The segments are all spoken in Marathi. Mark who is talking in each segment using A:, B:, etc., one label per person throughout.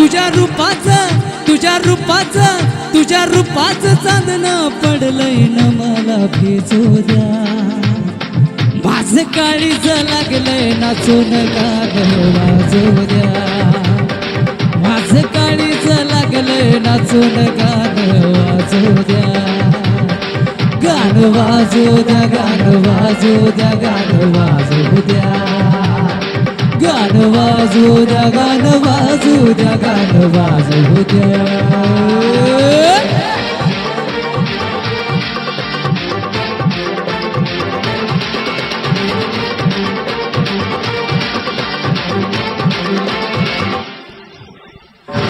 A: तुझ्या रूपाचं तुझ्या रूपाचं तुझ्या रूपाचं चांदण पडलंय ना मला फिजोऱ्या. द्या काळीच लागलंय नाचून गाणं वाजू द्या लागलंय नाचून गाणं वाजू द्या गाणं वाजू द्या गाणं वाजू द्या गाणं वाजू द्या गाणं वाजू द्या गाणं वाजू द्या गाणं वाजू द्या.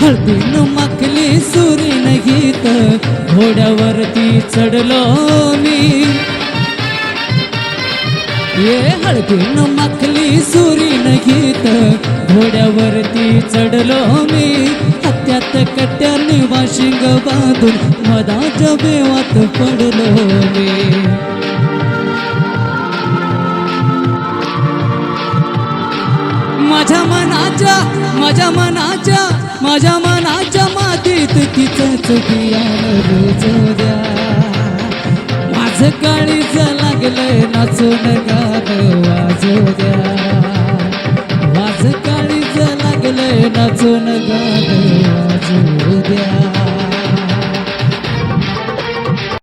A: हळदीन माखली सुरीन गीत घोड्यावरती चढलो मी. ये हळदीनं माखली सुरीन गीत. घोड्यावरती चढलो मी. हत्यात कट्याने वाशिंग बांधून मदाच्या बेवात पडलो मी. माझ्या मनाच्या माझ्या मनाच्या माझ्या मनाच्या मातीत तिचं चुकी रुजू द्या. माझं काळी झालं नचून गाणं वाजू द्या.